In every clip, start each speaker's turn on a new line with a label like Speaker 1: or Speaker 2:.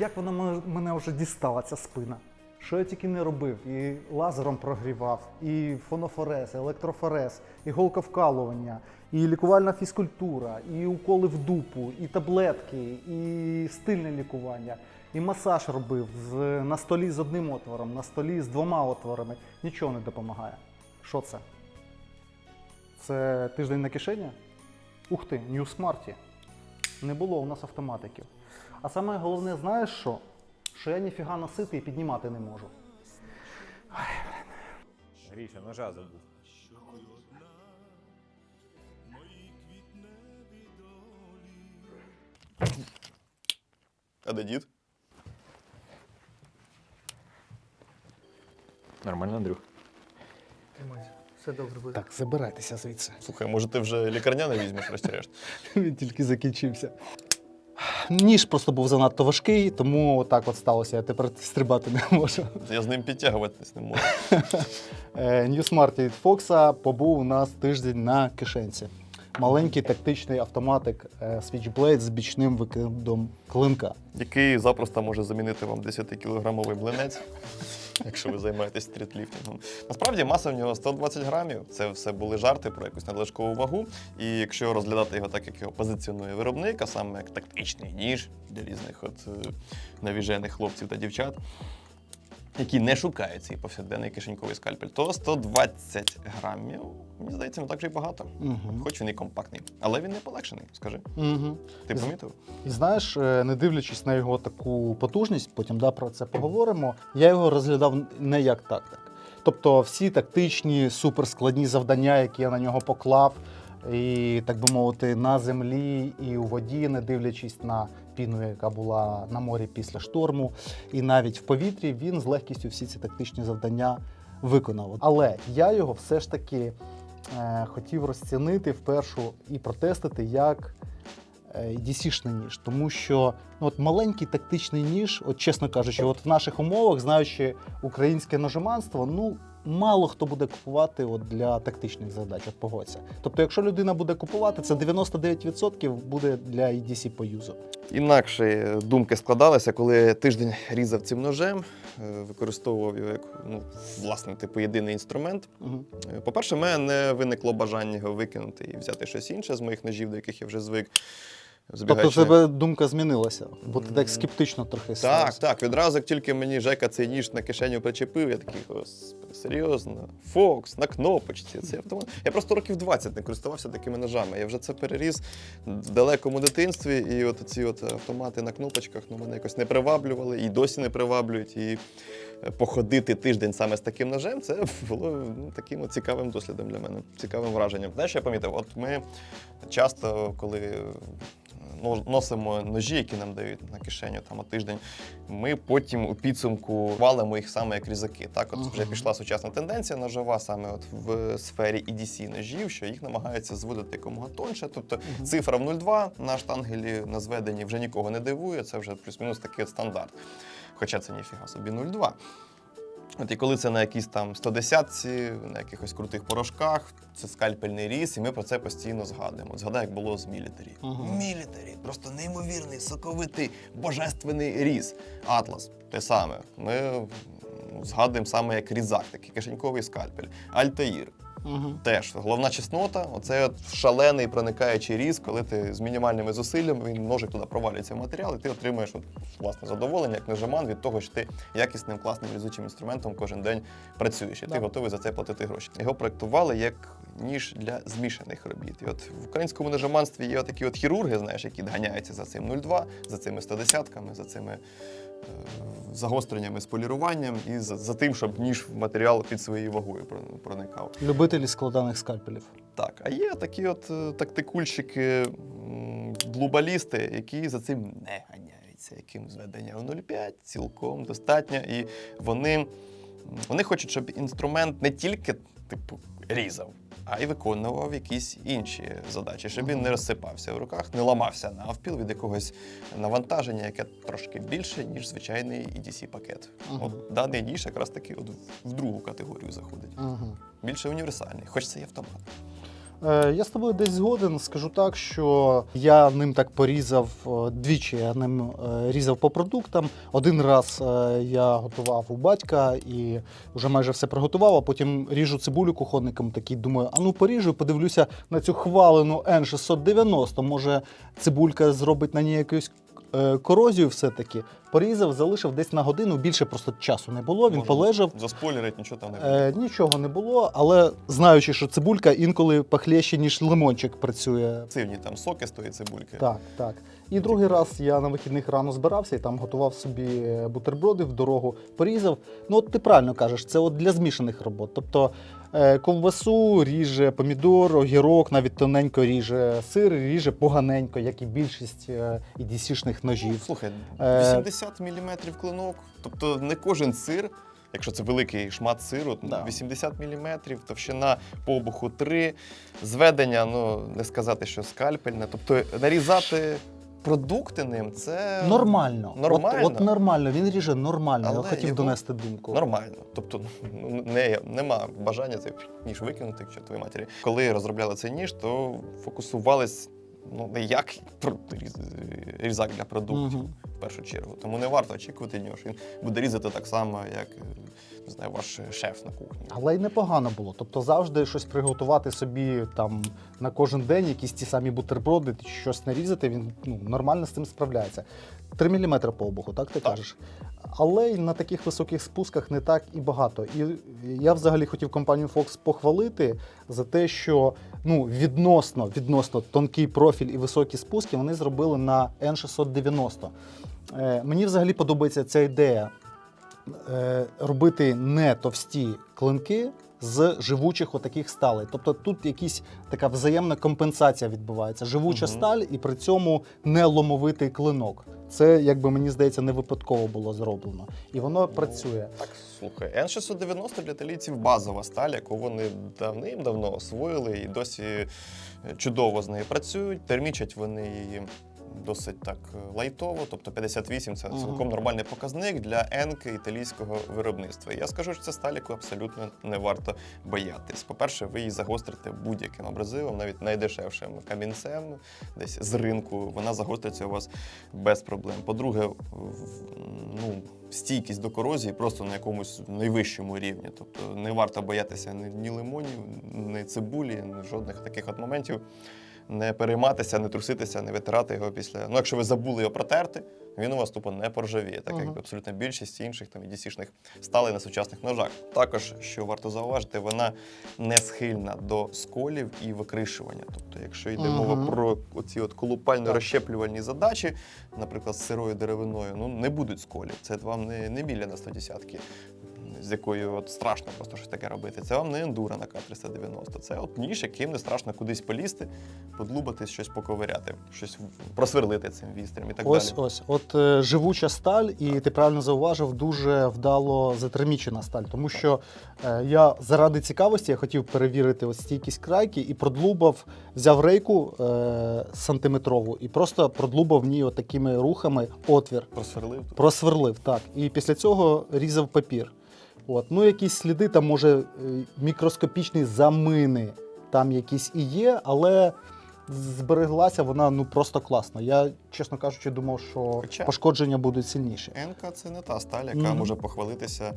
Speaker 1: як вона мене вже дістала, ця спина. Що я тільки не робив, і лазером прогрівав, і фонофорез, і електрофорез, і голковкалування, і лікувальна фізкультура, і уколи в дупу, і таблетки, і стильне лікування, і масаж робив на столі з одним отвором, на столі з двома отворами. Нічого не допомагає. Що це? Це тиждень на кишені? Ух ти, New Smarty. Не було у нас автоматиків. А саме головне, знаєш що? Що я ніфіга носити і піднімати не можу.
Speaker 2: Гріша, ножа забув.
Speaker 3: А де дід?
Speaker 2: Нормально, Андрюх.
Speaker 4: Тримайся, все добре буде.
Speaker 1: Так, забирайтеся звідси.
Speaker 3: Слухай, може ти вже лікарняне візьмеш врешті-решт?
Speaker 1: Він тільки закінчився. Ніж просто був занадто важкий, тому так от сталося. Я тепер стрибати не можу.
Speaker 3: Я з ним підтягуватись не можу.
Speaker 1: Ньюсмарт від Фокса побув у нас тиждень на кишенці. Маленький тактичний автоматик е, Switchblade з бічним викидом клинка.
Speaker 3: Який запросто може замінити вам 10-кілограмовий блинець, якщо ви займаєтесь стрітліфтингом. Насправді маса в нього 120 грамів. Це все були жарти про якусь надлишкову вагу. І якщо розглядати його так, як його позиціонує виробник, а саме як тактичний ніж для різних от е, навіжених хлопців та дівчат. Які не шукають цей повсякденний кишеньковий скальпель, то 120 грамів, мені здається, не так вже й багато.
Speaker 1: Угу.
Speaker 3: Хоч він і компактний, але він не полегшений, скажи.
Speaker 1: Угу.
Speaker 3: Ти помітив?
Speaker 1: І знаєш, е, не дивлячись на його таку потужність, потім да, про це поговоримо. Я його розглядав не як тактик. Тобто всі тактичні суперскладні завдання, які я на нього поклав, і так би мовити, на землі і у воді, не дивлячись на піну, яка була на морі після шторму, і навіть в повітрі він з легкістю всі ці тактичні завдання виконав. Але я його все ж таки е, хотів розцінити впершу і протестити як е, DC-шний ніж, тому що ну, от маленький тактичний ніж, от чесно кажучи, от в наших умовах, знаючи українське ножеманство, ну мало хто буде купувати от для тактичних задач, от погодься. Тобто, якщо людина буде купувати, це 99% буде для EDC по юзу.
Speaker 3: Інакше думки складалися, коли тиждень різав цим ножем, е, використовував його як ну, власне, типу, єдиний інструмент.
Speaker 1: Угу.
Speaker 3: По-перше, в мене не виникло бажання його викинути і взяти щось інше з моїх ножів, до яких я вже звик.
Speaker 1: Тобто, в тебе думка змінилася, бо ти так скептично трохи
Speaker 3: Так,
Speaker 1: ставився.
Speaker 3: так. Відразу, як тільки мені Жека цей ніж на кишеню причепив, я такий, господи, серйозно, Фокс, на кнопочці. Це автомат. Я просто років 20 не користувався такими ножами. Я вже це переріс в далекому дитинстві, і от ці от автомати на кнопочках ну, мене якось не приваблювали і досі не приваблюють. І походити тиждень саме з таким ножем, це було ну, таким от цікавим дослідом для мене, цікавим враженням. Знаєш, я помітив? От ми часто, коли е, носимо ножі, які нам дають на кишеню там от тиждень, ми потім у підсумку валимо їх саме як різаки. Так, от вже пішла сучасна тенденція ножова саме от в сфері EDC ножів, що їх намагаються зводити якомога тоньше. Тобто цифра в 0,2 на штангелі на зведенні вже нікого не дивує, це вже плюс-мінус такий от стандарт. Хоча це ніфіга собі 0,2. От і коли це на якійсь там 110-ці, на якихось крутих порошках, це скальпельний різ, і ми про це постійно згадуємо. От згадай, як було з мілітарі.
Speaker 1: Ага.
Speaker 3: Мілітарі, просто неймовірний, соковитий, божественний різ. Атлас, те саме. Ми ну, згадуємо саме як різак, такий кишеньковий скальпель. Альтаїр.
Speaker 1: Угу.
Speaker 3: Теж головна чеснота оце от шалений проникаючий різ, коли ти з мінімальними зусиллями він ножик туди провалюється в матеріал, і ти отримуєш от, власне задоволення, як нежиман від того, що ти якісним класним різучим інструментом кожен день працюєш, і ти готовий за це платити гроші. Його проектували як ніж для змішаних робіт. І от в українському нежиманстві є такі от хірурги, знаєш, які ганяються за цим 0,2, за цими 110-ками, за цими. Загостреннями з поліруванням і за, за тим, щоб ніж в матеріал під своєю вагою проникав.
Speaker 1: Любителі складаних скальпелів.
Speaker 3: Так, а є такі от е, тактикульщики, м, глобалісти, які за цим не ганяються, яким зведення в 0,5 цілком достатньо. І вони, вони хочуть, щоб інструмент не тільки типу різав, а й виконував якісь інші задачі, щоб він не розсипався в руках, не ламався навпіл від якогось навантаження, яке трошки більше, ніж звичайний EDC-пакет.
Speaker 1: Ага.
Speaker 3: От даний ніж якраз таки от в другу категорію заходить.
Speaker 1: Угу.
Speaker 3: Більше універсальний, хоч це і автомат.
Speaker 1: Е, Я з тобою десь згоден. Скажу так, що я ним так порізав е, двічі. Я ним е, різав по продуктам. Один раз я готував у батька і вже майже все приготував, а потім ріжу цибулю кухонником. Такий думаю, а ну поріжу, подивлюся на цю хвалену N690. Може, цибулька зробить на ній якусь корозію все-таки. Порізав, залишив десь на годину. Більше просто часу не було. Він
Speaker 3: Можна
Speaker 1: полежав.
Speaker 3: Заспойлерить, нічого там не буде.
Speaker 1: Е, нічого не було, але знаючи, що цибулька інколи пахлєще, ніж лимончик працює.
Speaker 3: Цивні там соки з тої цибульки.
Speaker 1: Так, так. І другий раз я на вихідних рано збирався і там готував собі бутерброди в дорогу, порізав. Ну, от ти правильно кажеш, це от для змішаних робот. Тобто е, ковбасу ріже помідор, огірок, навіть тоненько ріже сир, ріже поганенько, як і більшість е, EDC-шних ножів.
Speaker 3: Слухай,
Speaker 1: Е,
Speaker 3: 80 мм клинок, тобто не кожен сир. Якщо це великий шмат сиру,
Speaker 1: Да.
Speaker 3: 80 мм, товщина по обуху 3, зведення, ну не сказати, що скальпельне. Тобто нарізати продукти ним це
Speaker 1: Нормально.
Speaker 3: Нормально?
Speaker 1: От, от нормально, він ріже нормально. я
Speaker 3: Але
Speaker 1: хотів
Speaker 3: його
Speaker 1: донести думку.
Speaker 3: Нормально. Тобто ну, не, нема бажання цей ніж викинути, якщо твоїй матері. Коли розробляли цей ніж, то фокусувались ну, не як різак для продуктів.
Speaker 1: Мгм.
Speaker 3: Першу чергу. Тому не варто очікувати нього, що він буде різати так само, як е, не знаю, ваш шеф на кухні.
Speaker 1: Але й непогано було. Тобто завжди щось приготувати собі там на кожен день, якісь ті самі бутерброди, щось нарізати, він ну, нормально з цим справляється. 3 мм по обуху, так ти
Speaker 3: Так.
Speaker 1: кажеш? Але й на таких високих спусках не так і багато. І я взагалі хотів компанію Fox похвалити за те, що ну, відносно, відносно тонкий профіль і високі спуски вони зробили на N690. Е, мені взагалі подобається ця ідея робити не товсті клинки з живучих отаких сталей. Тобто тут якась така взаємна компенсація відбувається. Живуча
Speaker 3: Мгм.
Speaker 1: сталь і при цьому не ломовитий клинок. Це, якби мені здається, не випадково було зроблено. І воно
Speaker 3: Ну,
Speaker 1: працює.
Speaker 3: Так, слухай, N690 для італійців базова сталь, яку вони давним-давно освоїли і досі е, чудово з нею працюють. Термічать вони її досить так е, лайтово, тобто 58 це цілком нормальний показник для енки італійського виробництва. І Я скажу, що це сталь, яку абсолютно не варто боятись. По-перше, ви її загострите будь-яким абразивом, навіть найдешевшим камінцем, десь з ринку. Вона загостриться у вас без проблем. По-друге, ну, стійкість до корозії просто на якомусь найвищому рівні. Тобто не варто боятися ні, ні лимонів, ні цибулі, ні жодних таких от моментів. Не перейматися, не труситися, не витирати його після. Ну, якщо ви забули його протерти, він у вас тупо не поржавіє, так
Speaker 1: Ага.
Speaker 3: як абсолютно більшість інших там EDC-шних сталей на сучасних ножах. Також, що варто зауважити, вона не схильна до сколів і викришування. Тобто, якщо йде мова про оці от колупально розщеплювальні задачі, наприклад, з сирою деревиною, ну не будуть сколів. Це вам не, не біля на 110 з якою от страшно просто щось таке робити. Це вам не ендура на К-390. Це от ніж, яким не страшно кудись полізти, подлубатись, щось поковиряти, щось просверлити цим вістрям і так
Speaker 1: ось
Speaker 3: далі.
Speaker 1: Ось ось. От е, живуча сталь, і ти правильно зауважив, дуже вдало затермічена сталь. Тому що е, я заради цікавості я хотів перевірити ось стійкість крайки і продлубав, взяв рейку е, сантиметрову і просто продлубав в ній от такими рухами отвір.
Speaker 3: Просверлив.
Speaker 1: Просверлив, так. І після цього різав папір. От. Ну, якісь сліди, там, може, е, мікроскопічні замини там якісь і є, але збереглася вона ну просто класно. Я, чесно кажучи, думав, що
Speaker 3: Хоча-
Speaker 1: пошкодження будуть сильніші.
Speaker 3: НК це не та сталь, яка
Speaker 1: Мгм.
Speaker 3: може похвалитися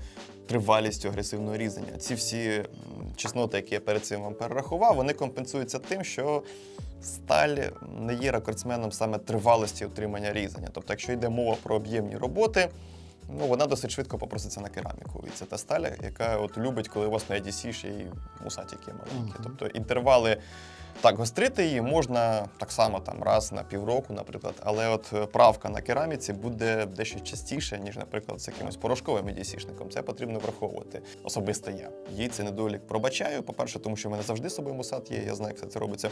Speaker 3: тривалістю агресивного різання. Ці всі чесноти, які я перед цим вам перерахував, вони компенсуються тим, що сталь не є рекордсменом саме тривалості утримання різання. Тобто, якщо йде мова про об'ємні роботи. Ну, вона досить швидко попроситься на кераміку. І це та сталь, яка от любить, коли у вас на EDC ще й мусатики маленькі. Тобто інтервали так, гострити її можна так само там раз на півроку, наприклад, але от е, правка на кераміці буде дещо частіше, ніж, наприклад, з якимось порошковим EDC-шником. Це потрібно враховувати. Особисто я. Їй цей недолік пробачаю. По-перше, тому що в мене завжди з собою мусат є, я знаю, як це робиться.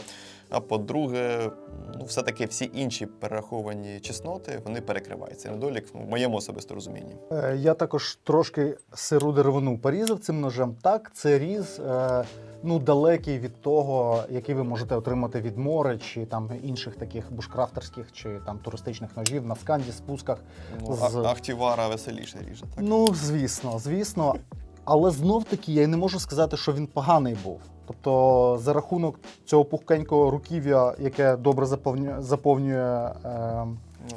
Speaker 3: А по-друге, ну, все-таки всі інші перераховані чесноти вони перекривають цей недолік в моєму особисто розумінні.
Speaker 1: Е, Я також трошки сиру деревину порізав цим ножем. Так, це різ е, ну, далекий від того, який ви можете отримати від море чи там інших таких бушкрафтерських чи там туристичних ножів на сканді, спусках.
Speaker 3: Ну,
Speaker 1: З-
Speaker 3: а- Ахтівара веселіше ріже, так?
Speaker 1: Ну, звісно, звісно. Але знов таки я не можу сказати, що він поганий був. Тобто, за рахунок цього пухкенького руків'я, яке добре заповнює, заповнює е,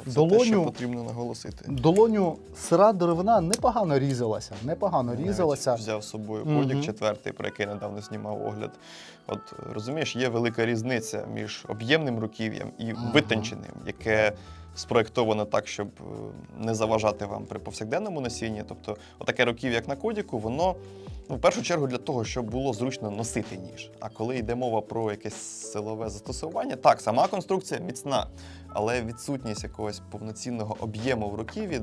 Speaker 3: Ну, це те, що потрібно наголосити.
Speaker 1: долоню, сира деревина непогано різалася. Непогано
Speaker 3: Навіть
Speaker 1: різалася.
Speaker 3: Взяв з собою подік mm -hmm. четвертий, про який недавно знімав огляд. От розумієш, є велика різниця між об'ємним руків'ям і
Speaker 1: Мгм.
Speaker 3: витонченим, яке спроєктовано так, щоб е, не заважати вам при повсякденному носінні. Тобто, отаке руків'я, як на кодіку, воно ну, в першу чергу для того, щоб було зручно носити ніж. А коли йде мова про якесь силове застосування, так, сама конструкція міцна, але відсутність якогось повноцінного об'єму в руків'ї,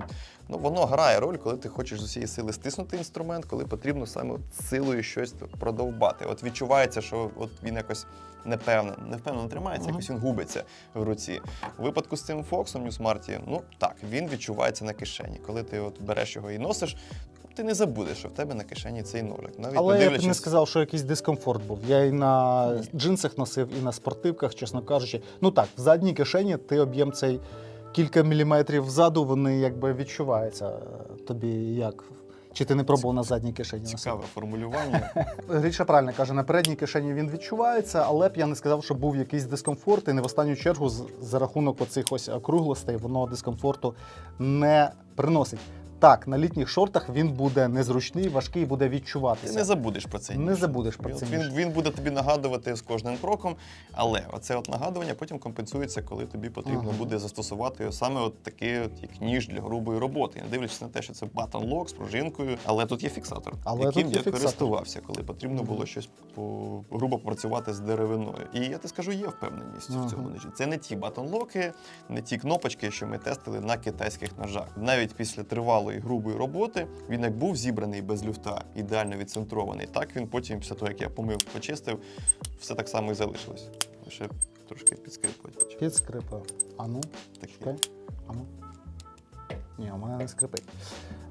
Speaker 3: ну воно грає роль, коли ти хочеш з усієї сили стиснути інструмент, коли потрібно саме силою щось продовбати. От відчувається, що от він якось непевно, невпевнено тримається, якось він губиться в руці. У випадку з цим Фоксом Smarty, ну так, він відчувається на кишені. Коли ти от береш його і носиш, ти не забудеш, що в тебе на кишені цей ножик. Навіть
Speaker 1: Але я б не сказав, що якийсь дискомфорт був. Я і на джинсах носив, і на спортивках, чесно кажучи. Ну так, в задній кишені ти об'єм цей кілька міліметрів ззаду, вони якби відчуваються. Тобі як? Чи ти не пробував на задній кишені?
Speaker 3: Цікаве формулювання.
Speaker 1: Гріша правильно каже, на передній кишені він відчувається, але б я не сказав, що був якийсь дискомфорт, і не в останню чергу за рахунок оцих ось округлостей воно дискомфорту не приносить. Так, на літніх шортах він буде незручний, важкий, буде
Speaker 3: Ти
Speaker 1: відчуватися.
Speaker 3: не забудеш про це.
Speaker 1: Не забудеш про це
Speaker 3: Він, він буде тобі нагадувати з кожним кроком, але оце от нагадування потім компенсується, коли тобі потрібно
Speaker 1: Ага.
Speaker 3: буде застосувати саме от такий, от, як ніж для грубої роботи. Не дивлячись на те, що це lock з пружинкою, але тут є фіксатор,
Speaker 1: Але
Speaker 3: яким
Speaker 1: є
Speaker 3: я
Speaker 1: фіксатор.
Speaker 3: користувався, коли потрібно було щось по, грубо попрацювати з деревиною. І я ти скажу, є впевненість
Speaker 1: Ага.
Speaker 3: в цьому ножі. Це не ті батонлоки, не ті кнопочки, що ми тестили на китайських ножах. Навіть після тривалої грубої роботи він як був зібраний без люфта, ідеально відцентрований, так він потім, після того, як я помив, почистив, все так само і залишилось. Лише трошки підскрипувати почав.
Speaker 1: Під скрипою. А ну, чекай. А ну. Ні, у мене не скрипить.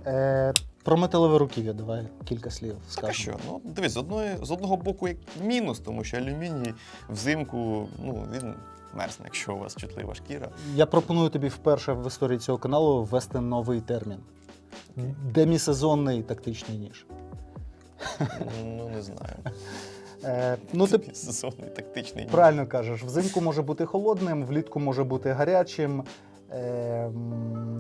Speaker 1: Е, про металеве руків'я давай кілька слів
Speaker 3: Так а
Speaker 1: скажемо.
Speaker 3: що? Ну дивись, з одної з одного боку як мінус, тому що алюміній взимку, ну він мерзне, якщо у вас чутлива шкіра.
Speaker 1: Я пропоную тобі вперше в історії цього каналу ввести новий термін. Демісезонний тактичний ніж.
Speaker 3: Ну не знаю.
Speaker 1: Е, ну, ти
Speaker 3: сезонний тактичний ніж.
Speaker 1: правильно кажеш, взимку може бути холодним, влітку може бути гарячим, е,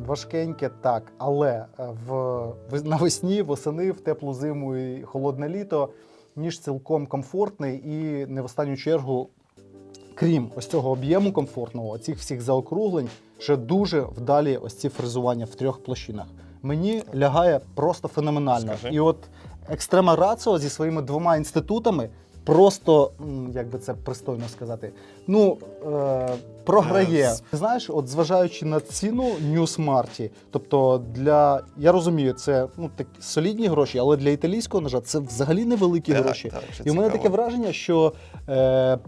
Speaker 1: важкеньке, так. Але е, в, в- навесні, восени, в теплу зиму і холодне літо ніж цілком комфортний і не в останню чергу, крім ось цього об'єму комфортного, цих всіх заокруглень, ще дуже вдалі ось ці фрезування в трьох площинах. Мені лягає просто феноменально.
Speaker 3: Скажи.
Speaker 1: І от Екстрема Раціо зі своїми двома інститутами просто, як би це пристойно сказати, ну е, програє. Ти Знаєш, от зважаючи на ціну New Smarty, тобто для я розумію, це ну такі солідні гроші, але для італійського ножа це взагалі невеликі
Speaker 3: Так,
Speaker 1: гроші.
Speaker 3: так,
Speaker 1: І у мене таке враження, що е,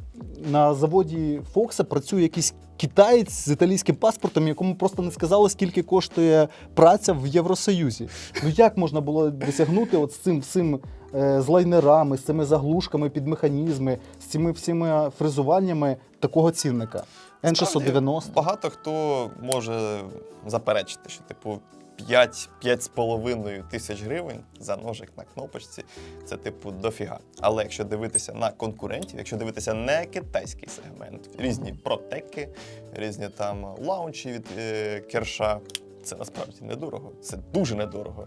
Speaker 1: на заводі Фокса працює якийсь китаєць з італійським паспортом, якому просто не сказали, скільки коштує праця в Євросоюзі. Ну як можна було досягнути от з цим всім з лайнерами, з цими заглушками під механізми, з цими всіма фрезуваннями такого цінника? N690.
Speaker 3: Багато хто може заперечити, що типу 5 5,5 тисяч гривень за ножик на кнопочці це типу дофіга. Але якщо дивитися на конкурентів, якщо дивитися не китайський сегмент, різні протеки, різні там лаунчі від е, керша. Це насправді недорого, це дуже недорого.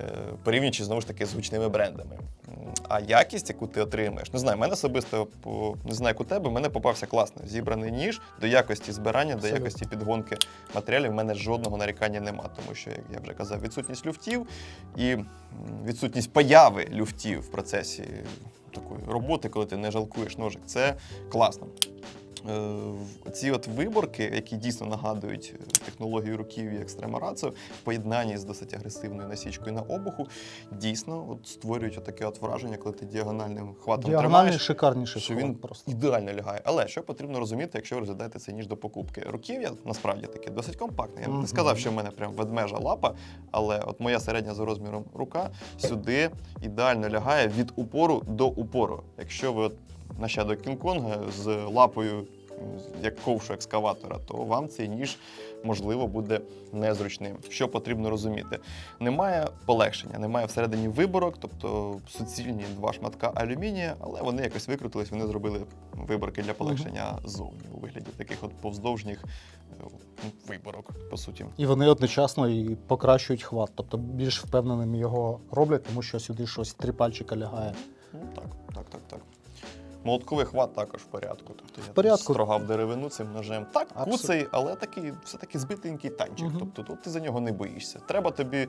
Speaker 3: Е, порівнюючи знову ж таки з гучними брендами. А якість, яку ти отримаєш, не знаю, мене особисто не знаю, як у тебе, мене попався класно. Зібраний ніж до якості збирання, до якості підгонки матеріалів. в мене жодного нарікання нема, тому що, як я вже казав, відсутність люфтів і відсутність появи люфтів в процесі такої роботи, коли ти не жалкуєш ножик, це класно. Е, Ці от виборки, які дійсно нагадують е, технологію руків'я Extrema Ratio, в поєднанні з досить агресивною насічкою на обуху, дійсно от створюють таке от враження, коли ти діагональним хватом тримаєш,
Speaker 1: шикарніший
Speaker 3: що він
Speaker 1: просто.
Speaker 3: ідеально лягає. Але що потрібно розуміти, якщо ви розглядаєте цей ніж до покупки? Руків'я насправді таке досить компактне. Я б не сказав, що в мене прям ведмежа лапа, але от моя середня за розміром рука сюди ідеально лягає від упору до упору. Якщо ви от нащадок Кінг-Конга з лапою як ковшу екскаватора, то вам цей ніж можливо буде незручним. Що потрібно розуміти? Немає полегшення, немає всередині виборок, тобто суцільні два шматка алюмінія, але вони якось викрутились, вони зробили виборки для полегшення ззовні у вигляді таких от повздовжніх е, виборок, по суті.
Speaker 1: І вони одночасно і покращують хват, тобто більш впевненим його роблять, тому що сюди щось три пальчика лягає.
Speaker 3: Ну так, так, так, так. Молотковий хват також в порядку. Тобто я
Speaker 1: порядку.
Speaker 3: строгав деревину цим ножем. Так,
Speaker 1: Абсолютно.
Speaker 3: куций, але такий все-таки збитенький танчик.
Speaker 1: Угу.
Speaker 3: Тобто тут ти за нього не боїшся. Треба тобі,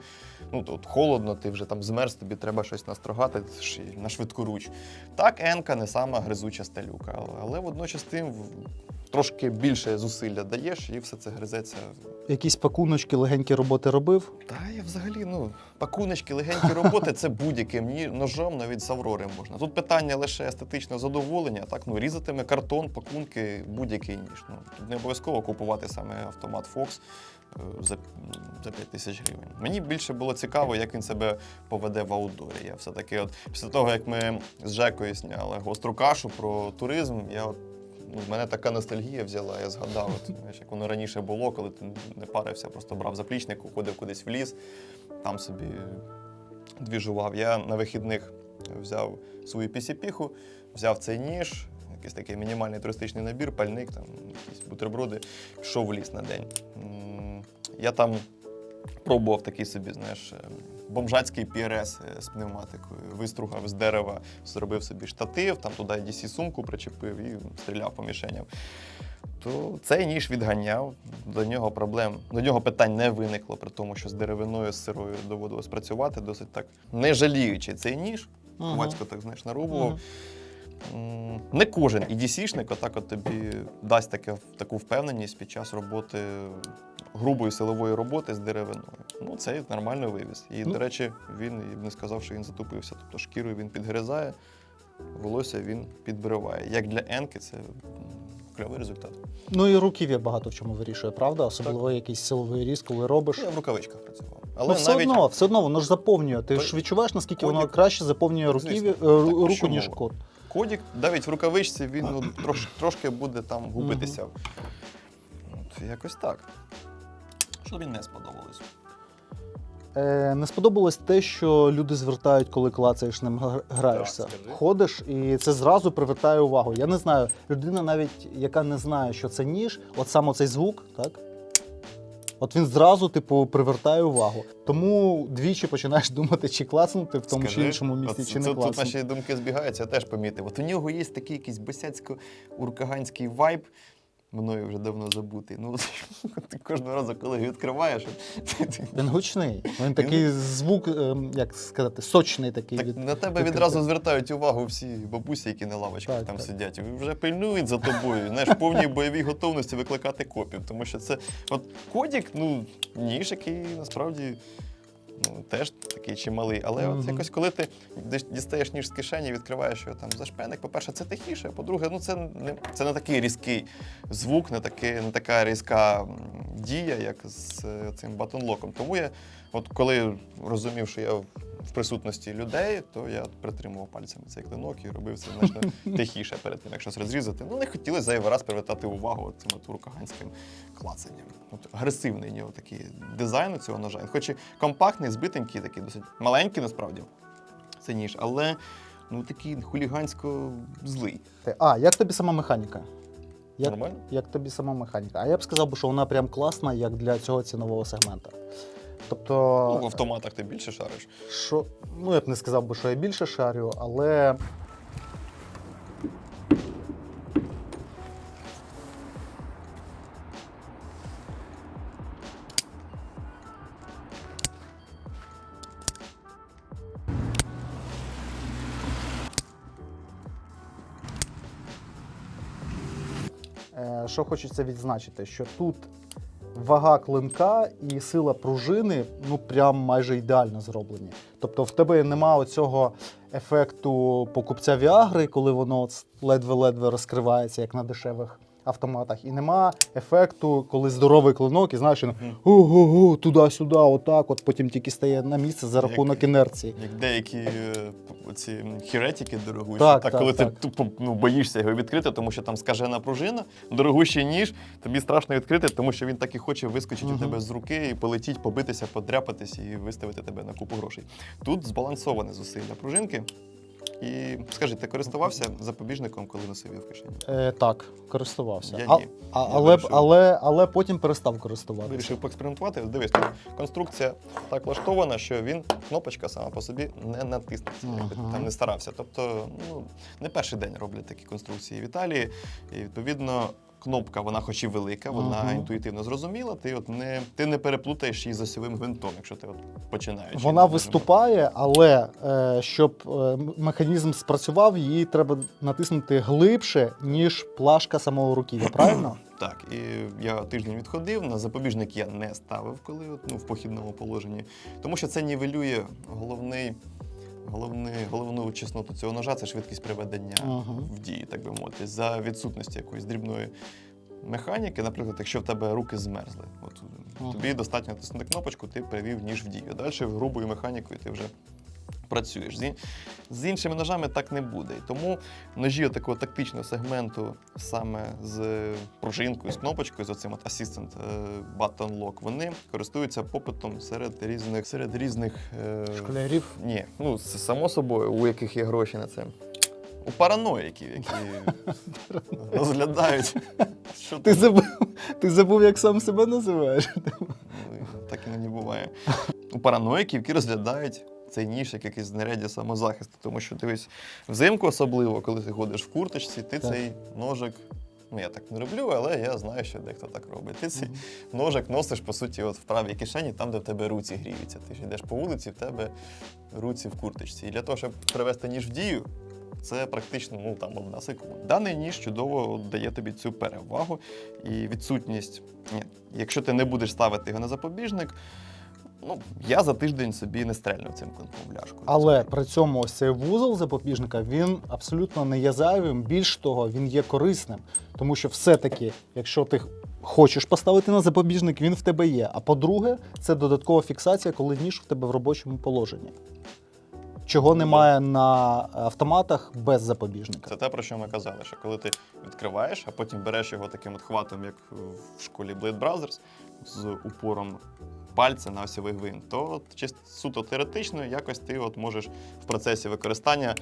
Speaker 3: ну тут холодно, ти вже там змерз, тобі треба щось настрогати на швидку руч. Так, енка не сама гризуча сталюка, але, але водночас тим трошки більше зусилля даєш, і все це гризеться
Speaker 1: Якісь пакуночки, легенькі роботи робив.
Speaker 3: та я взагалі, ну, пакуночки, легенькі роботи це будь-яким ножом, навіть з Аврори можна. Тут питання лише естетичного задоволення. Так, ну різатиме картон, пакунки, будь-який ніж. Ну, тут не обов'язково купувати саме автомат Fox е, за, за 5 тисяч гривень. Мені більше було цікаво, як він себе поведе в аутдорі. Я все-таки, от після того, як ми з Жекою зняли гостру кашу про туризм, я от. Мене така ностальгія взяла, я згадав, от, знаєш, як воно раніше було, коли ти не парився, просто брав заплічник, уходив кудись в ліс, там собі двіжував. Я на вихідних взяв свою пісіпіху, взяв цей ніж, якийсь такий мінімальний туристичний набір, пальник, там, якісь бутерброди, пішов в ліс на день. Я там пробував такий собі, знаєш, е, бомжацький е, з пневматикою. Вистругав з дерева, зробив собі штатив, там туди dc сумку причепив і стріляв по мішеням. То цей ніж відганяв, до нього проблем, до нього питань не виникло, при тому, що з деревиною з сирою доводилось працювати досить так, не жаліючи цей ніж. Ковацько так знаєш, нарубував. М, Не кожен EDC-шник отак от тобі дасть таке, таку впевненість під час роботи, грубої силової роботи з деревиною. Ну, це нормально вивіз. І,
Speaker 1: Ну.
Speaker 3: до речі, він і не сказав, що він затупився. Тобто шкірою він підгризає, волосся він підбриває. Як для енки, це кльовий результат.
Speaker 1: Ну і руків'я багато в чому вирішує, правда? Особливо якийсь силовий різ, коли робиш.
Speaker 3: Я в рукавичках працював. Але
Speaker 1: ну, все
Speaker 3: навіть
Speaker 1: одно, все одно воно ж заповнює. Ти
Speaker 3: Той
Speaker 1: ж відчуваєш, наскільки воно краще заповнює
Speaker 3: Звісно.
Speaker 1: руків'я, е,
Speaker 3: Так,
Speaker 1: руку,
Speaker 3: що
Speaker 1: ніж
Speaker 3: мова?
Speaker 1: Код.
Speaker 3: кодік, навіть в рукавичці він ну, трош, трошки буде там губитися. От, якось так. Що тобі не сподобалось?
Speaker 1: Е, не сподобалось те, що люди звертають, коли клацаєш ним гра- граєшся.
Speaker 2: Так, скажи.
Speaker 1: Ходиш, і це зразу привертає увагу. Я не знаю, людина, навіть яка не знає, що це ніж, от саме цей звук, так? От він зразу, типу, привертає увагу. Тому двічі починаєш думати, чи класнути в тому чи іншому місці,
Speaker 3: от
Speaker 1: чи не
Speaker 3: тут, тут наші думки збігаються, я теж помітив. От у нього є такий якийсь босяцько-уркаганський вайб, мною вже давно забутий. Ну, ти кожного разу, коли відкриваєш, ти- ти-
Speaker 1: Він гучний. Він такий звук, ем, як сказати, сочний такий.
Speaker 3: так
Speaker 1: від-
Speaker 3: на тебе
Speaker 1: відкритий.
Speaker 3: відразу звертають увагу всі бабусі, які на лавочках
Speaker 1: Так,
Speaker 3: там
Speaker 1: так.
Speaker 3: сидять. Вже пильнують за тобою, знаєш, повній бойовій готовності викликати копів. Тому що це от кодік, ну, ніж, який насправді. Ну, теж такий чималий. Але от якось, коли ти дістаєш ніж з кишені, відкриваєш його там за шпеник, по-перше, це тихіше, а по-друге, ну це не, це не такий різкий звук, не, таки, не така різка дія, як з е, цим батонлоком. Тому я, от коли розумів, що я в присутності людей, то я притримував пальцями цей клинок і робив це значно тихіше перед тим, як щось розрізати. Ну, не хотілося зайвий раз привертати увагу от цим от уркаганським клацанням. От агресивний нього такий дизайн у цього ножа. Він хоч і компактний, збитенький, такий досить маленький насправді. Це ніж, але ну такий хулігансько злий.
Speaker 1: А, як тобі сама механіка? Як,
Speaker 3: Нормально?
Speaker 1: як тобі сама механіка? А я б сказав, що вона прям класна, як для цього цінового сегмента. Тобто,
Speaker 3: Ну, в автоматах ти більше шариш.
Speaker 1: що, ну я б не сказав би, що я більше шарю, але. Е, Що хочеться відзначити, що тут вага клинка і сила пружини ну прям майже ідеально зроблені. Тобто в тебе нема оцього ефекту покупця Віагри, коли воно ледве-ледве розкривається, як на дешевих автоматах, і нема ефекту, коли здоровий клинок, і знаєш, гу-гу-гу, туди-сюди, отак, от потім тільки стає на місце за
Speaker 3: Як-
Speaker 1: рахунок інерції.
Speaker 3: Як деякі е, ці хіретики дорогущі,
Speaker 1: Так,
Speaker 3: так,
Speaker 1: так,
Speaker 3: коли
Speaker 1: так.
Speaker 3: ти тупо ну, боїшся його відкрити, тому що там скажена пружина, дорогущий ніж, тобі страшно відкрити, тому що він так і хоче вискочити у тебе з руки і полетіть, побитися, подряпатись і виставити тебе на купу грошей. Тут збалансоване зусилля пружинки. І скажи, ти користувався запобіжником, коли носив його в кишені?
Speaker 1: Е, так, користувався.
Speaker 3: Я
Speaker 1: А-
Speaker 3: ні.
Speaker 1: а-
Speaker 3: Я
Speaker 1: але,
Speaker 3: вирішив.
Speaker 1: але, але потім перестав користуватися.
Speaker 3: Вирішив поекспериментувати. Дивись, тут конструкція так влаштована, що він кнопочка сама по собі не натиснеться, якби ти
Speaker 1: Ага.
Speaker 3: там не старався. Тобто, ну не перший день роблять такі конструкції в Італії. І відповідно. Кнопка, вона хоч і велика, вона
Speaker 1: Ага.
Speaker 3: інтуїтивно зрозуміла. Ти от не ти не переплутаєш її з осьовим гвинтом, якщо ти от починаєш.
Speaker 1: Вона виступає, але е, щоб е, механізм спрацював, її треба натиснути глибше, ніж плашка самого руків'я, правильно?
Speaker 3: Так, і я тиждень відходив. На запобіжник я не ставив, коли от, ну, в похідному положенні, тому що це нівелює головний. Головний, головну чесноту цього ножа це швидкість приведення
Speaker 1: Ага.
Speaker 3: в дії, так би мовити, за відсутності якоїсь дрібної механіки. Наприклад, якщо в тебе руки змерзли, от
Speaker 1: Ага.
Speaker 3: тобі достатньо натиснути кнопочку, ти перевів ніж в дію. Далі грубою механікою ти вже працюєш. З, іншими ножами так не буде. Тому ножі такого тактичного сегменту, саме з пружинкою, з кнопочкою, з оцим от Assistant е, Button Lock, вони користуються попитом серед різних серед різних е,
Speaker 1: Школярів.
Speaker 3: ні, ну само собою, у яких є гроші на це. У параноїків, які розглядають. Що
Speaker 1: Ти забув, ти забув, як сам себе називаєш.
Speaker 3: Ну, Так іноді буває. У параноїків, які розглядають цей ніж як якесь знаряддя самозахисту. Тому що дивись, взимку особливо, коли ти ходиш в курточці, ти
Speaker 1: Так.
Speaker 3: цей ножик. Ну, я так не роблю, але я знаю, що дехто так робить. Ти цей ножик носиш, по суті, от в правій кишені, там, де в тебе руці гріються. Ти ж йдеш по вулиці, в тебе руці в курточці. І для того, щоб привести ніж в дію, це практично ну, там, одна секунда. Даний ніж чудово дає тобі цю перевагу і відсутність. Ні, якщо ти не будеш ставити його на запобіжник, ну, я за тиждень собі не стрельну цим клинком в ляшку.
Speaker 1: Але при цьому ось цей вузол запобіжника він абсолютно не є зайвим. Більш того, він є корисним. Тому що все-таки, якщо ти хочеш поставити на запобіжник, він в тебе є. А по-друге, це додаткова фіксація, коли ніж в тебе в робочому положенні. Чого немає на автоматах без запобіжника.
Speaker 3: Це те, про що ми казали, що коли ти відкриваєш, а потім береш його таким от хватом, як в школі Blade Brothers, з упором пальця на осьовий гвинт, то от чисто суто теоретично якось ти от можеш в процесі використання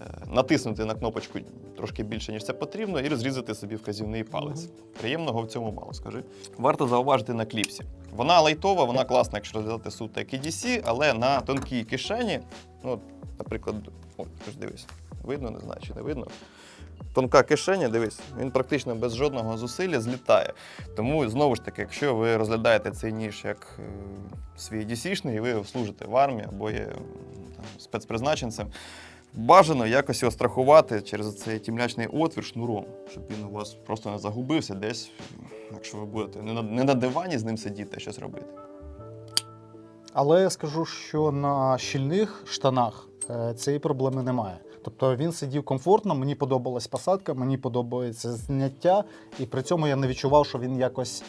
Speaker 3: е, натиснути на кнопочку трошки більше, ніж це потрібно, і розрізати собі вказівний палець. Приємного в цьому мало, скажи. Варто зауважити на кліпсі. Вона лайтова, вона класна, якщо розглядати суто як EDC, але на тонкій кишені, ну, наприклад, о, ти ж дивись, видно, не знаю, чи не видно. Тонка кишеня, дивись, він практично без жодного зусилля злітає. Тому знову ж таки, якщо ви розглядаєте цей ніж як е, свій DC-шний, ви служите в армії або є там, спецпризначенцем, бажано якось його страхувати через цей тімлячний отвір шнуром, щоб він у вас просто не загубився десь, якщо ви будете не на, не на дивані з ним сидіти, а щось робити.
Speaker 1: Але я скажу, що на щільних штанах е, цієї проблеми немає. Тобто він сидів комфортно, мені подобалась посадка, мені подобається зняття, і при цьому я не відчував, що він якось,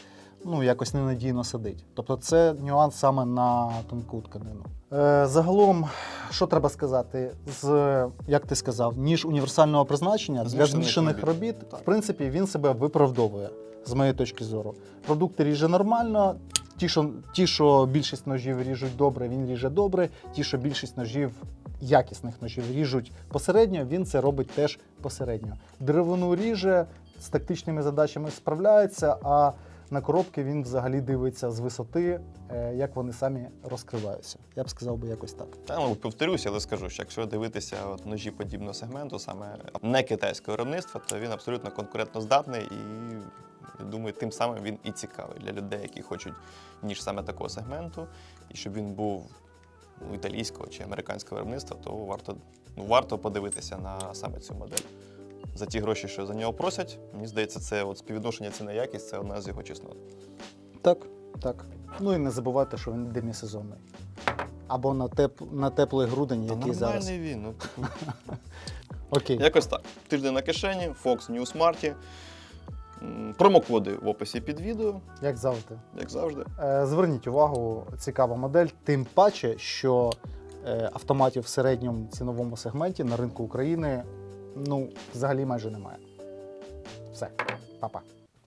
Speaker 1: ну, якось ненадійно сидить. Тобто це нюанс саме на тонку тканину. Е, загалом, що треба сказати, з як ти сказав, ніж універсального призначення для
Speaker 3: Змішаних робіт.
Speaker 1: в принципі, він себе виправдовує, з моєї точки зору. Продукт ріже нормально. Ті, що, ті, що більшість ножів ріжуть добре, він ріже добре. Ті, що більшість ножів, якісних ножів ріжуть посередньо, він це робить теж посередньо. Деревину ріже, з тактичними задачами справляється, а на коробки він взагалі дивиться з висоти, е, як вони самі розкриваються. Я б сказав би якось так.
Speaker 3: Та ну, повторюся, але скажу, що якщо дивитися от ножі подібного сегменту, саме не китайського виробництва, то він абсолютно конкурентноздатний і я думаю, тим самим він і цікавий для людей, які хочуть ніж саме такого сегменту, і щоб він був італійського чи американського виробництва, то варто, ну, варто подивитися на саме цю модель. За ті гроші, що за нього просять, мені здається, це от співвідношення ціна якість це одна з його чеснот.
Speaker 1: Так, так. Ну і не забувайте, що він демісезонний. Або на, теп... на теплий грудень,
Speaker 3: Та
Speaker 1: який
Speaker 3: нормальний
Speaker 1: зараз.
Speaker 3: він. Ну,
Speaker 1: Окей.
Speaker 3: Якось так. Тиждень на кишені, Fox News Smarty. Промокоди в описі під відео,
Speaker 1: Як завжди.
Speaker 3: як завжди.
Speaker 1: Е, Зверніть увагу, цікава модель, тим паче, що е, автоматів в середньому ціновому сегменті на ринку України ну, взагалі майже немає. Все, па-па.